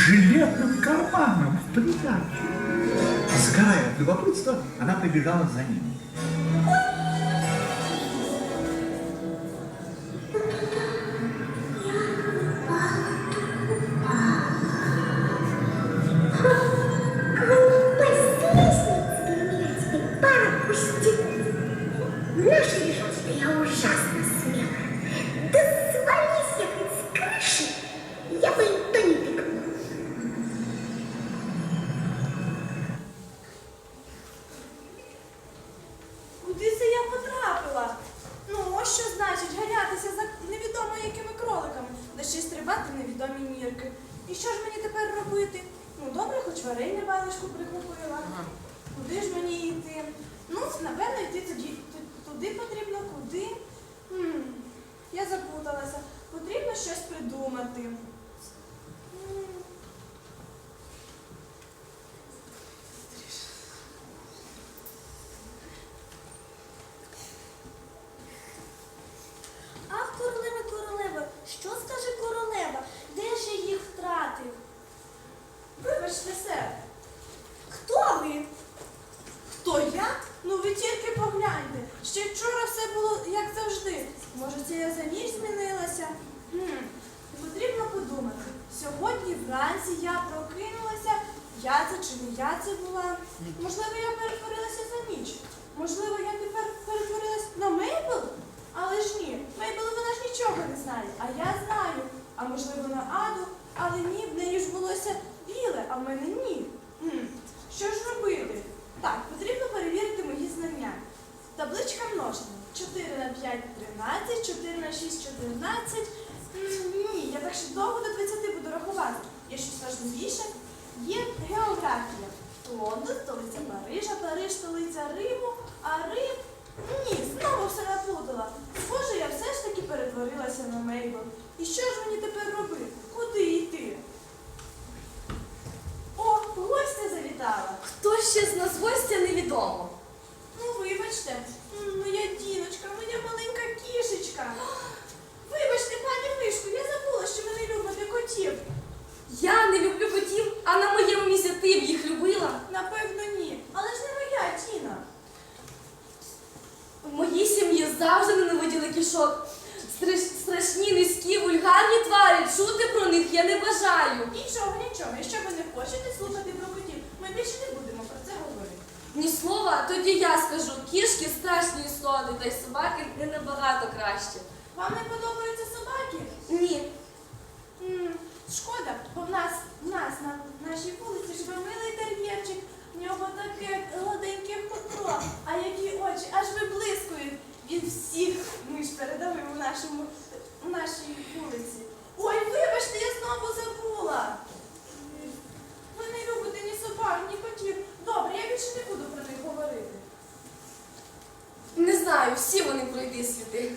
жилетным карманом в придачу. Сгорая от любопытства, она побежала за ним. чи не я це була. Можливо, я перетворилася за ніч. Можливо, я тепер перетворилася на Мейбл? Але ж ні, Мейбл вона ж нічого не знає. А я знаю. А можливо, на аду, але ні, в неї ж волосся біле, а в мене ні. знаємо іншого нічого. Якщо ви не хочете слухати про котів, ми більше не будемо про це говорити. Ні слова, тоді я скажу, кішки страшні істоти, та й собаки не набагато краще. Вам не подобаються собаки? Ні. М, Шкода, бо в нас, в нас на нашій вулиці живе милий тер'єр. всі вони пройди світи.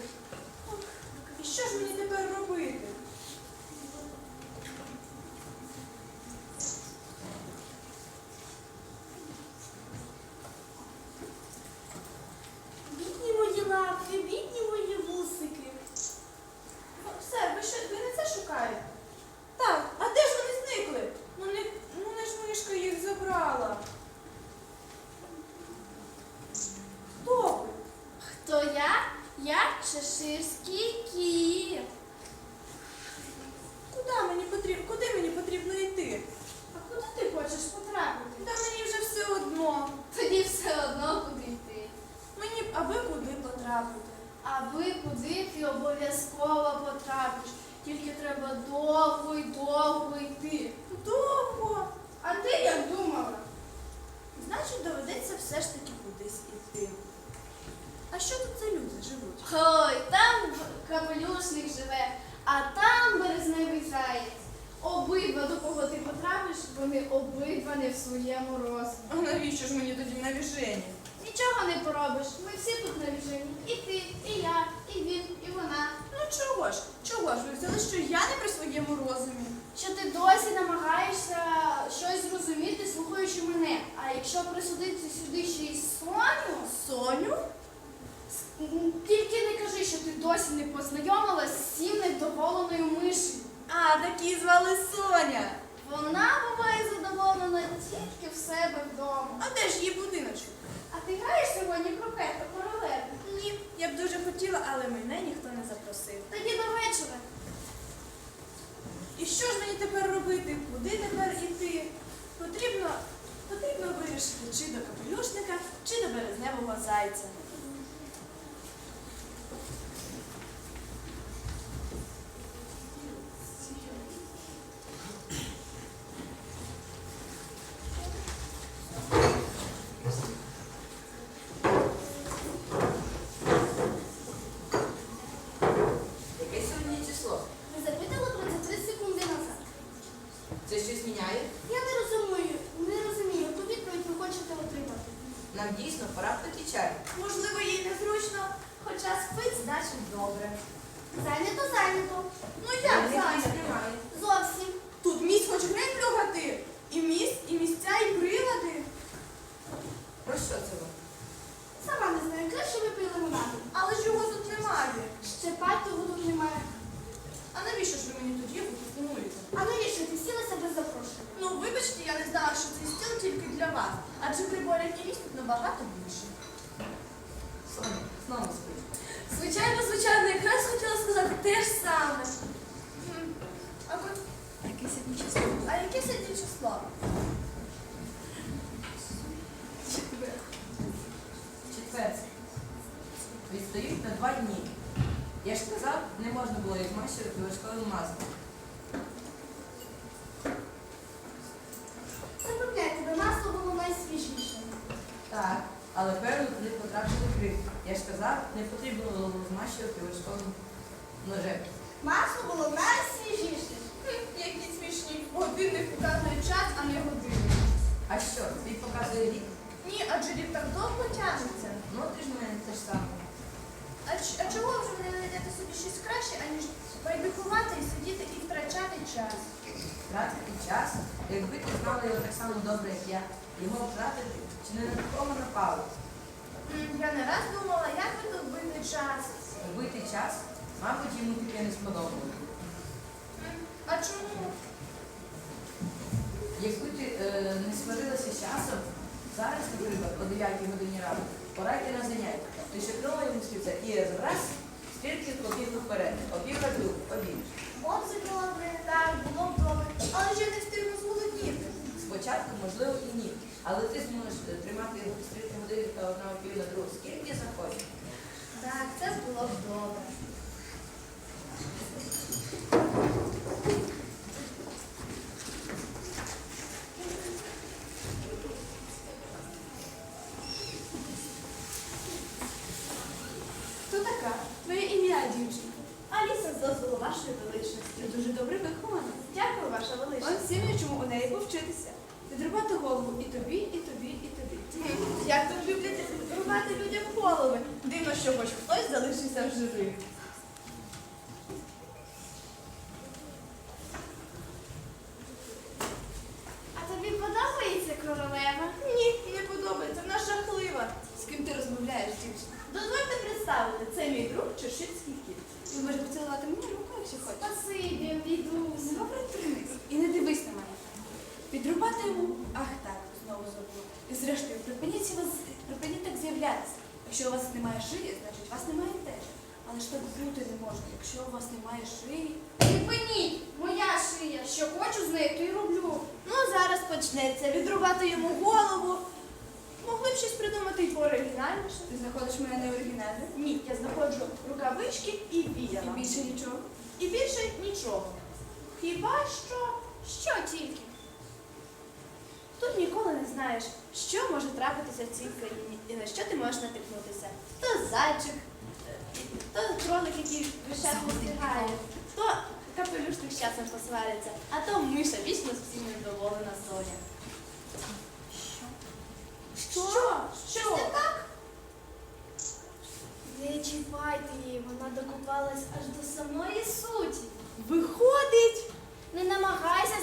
все ж таки кудись іти. А що тут за люди живуть? Ой, там капелюшник живе, а там березневий заєць. Обидва до кого ти потрапиш, вони обидва не в своєму розумі. А навіщо ж мені тоді навіжені? Нічого не поробиш. Ми всі тут навіжені. І ти, і я, і він, і вона. Ну чого ж? Чого ж ви взяли, що я не при своєму розумі? так її звали Соня. Вона буває задоволена тільки в себе вдома. А де ж її будиночок? А ти граєш сьогодні крокету та королеву? Ні, я б дуже хотіла, але мене ніхто не запросив. Тоді до вечора. І що ж мені тепер робити? Куди тепер іти? Потрібно потрібно вирішити чи до капелюшника, чи до березневого зайця. Зайнято, зайнято. Ну як зайнято? Зовсім. Тут місць хоч грень плюгати. І місць, і місця, і прилади. Про що це ви? Сама не знаю, краще випий лимонаду. Але ж його тут немає. Ще того тут немає. А навіщо ж ви мені тоді пропонуєте? А навіщо ти сілася без запрошення? Ну, вибачте, я не знала, що цей стіл тільки для вас. Адже приборів і місць тут набагато більше. Соня, знову спить. Звичайно, звичайно, якраз хотіла сказати те ж саме. А ви... Яке сьогодні число? А яке сьогодні число? Четвер. Відстають на два дні. Я ж казав, не можна було їх змащувати вершковим маслом. Не потрібно було змащувати вершковим ножем. Масло було найсвіжіше. Які смішні. Годинник показує час, а не годину. А що, світ показує рік? Ні, адже рік так довго тягнеться. Ну, ти ж мене те ж саме. А, а чого вже не знайдете собі щось краще, аніж байдикувати і сидіти і втрачати час? Втратити час, якби ти знала його так само добре, як я, його втратити чи не на такому напали. Я не раз думала, як би тут бити час. Вбити час, мабуть, йому таке не сподобалося. А чому? Якби ти е, не сварилася з часом, зараз, наприклад, о 9 годині ранку, пора йти на заняття. Ти шепнула йому слівця і раз, стрільки побіг вперед, побіг друг, побіг. От закрила би, так, було б добре. Але я не встигну зголодніти. Спочатку, можливо, і ні. Але ти зможеш е, тримати його стрільки годинника одного пів на другу, скільки захочеш. Так, це було б добре. Хто така? Твоє ім'я, дівчинка. Аліса з дозволу вашої величності. Дуже добре вихована. Дякую, ваша величність. Ось всім є чому у неї повчитися. Відрубати голову і тобі, і тобі, і тобі. Як тут люблять рубати людям голови. Дивно, що хоч хтось залишився в живих. А тобі подобається королева? Ні, не подобається, вона жахлива. З ким ти розмовляєш, дівчина? Дозвольте представити, це мій друг Чеширський кіт. Ви можете поцілувати мені руку, якщо хочеш. Спасибі, відусь. Добре, тримайся. І не дивись на мене. Підрубати йому. Ах так, знову забула. І зрештою, припиніть, припиніть так з'являтися. Якщо у вас немає шиї, значить вас немає теж. Але ж так бути не можна. Якщо у вас немає шиї, Припиніть! Моя шия. Що хочу з нею, то й роблю. Ну, зараз почнеться відрубати йому голову. Могли б щось придумати й пооригінальніше. ти знаходиш мене неоригінальним. Ні, я знаходжу рукавички і І більше нічого. І більше нічого. Хіба що Що тільки? Тут ніколи не знаєш, що може трапитися в цій країні і на що ти можеш натикнутися. То зайчик, е, то кролик, який вищать не то капелюшник з часом посвариться, а то миша вічно з всім недоволена зоня. Що? Що? Щось не так? Не чіпайте її, вона докопалась аж до самої суті. Виходить, не намагайся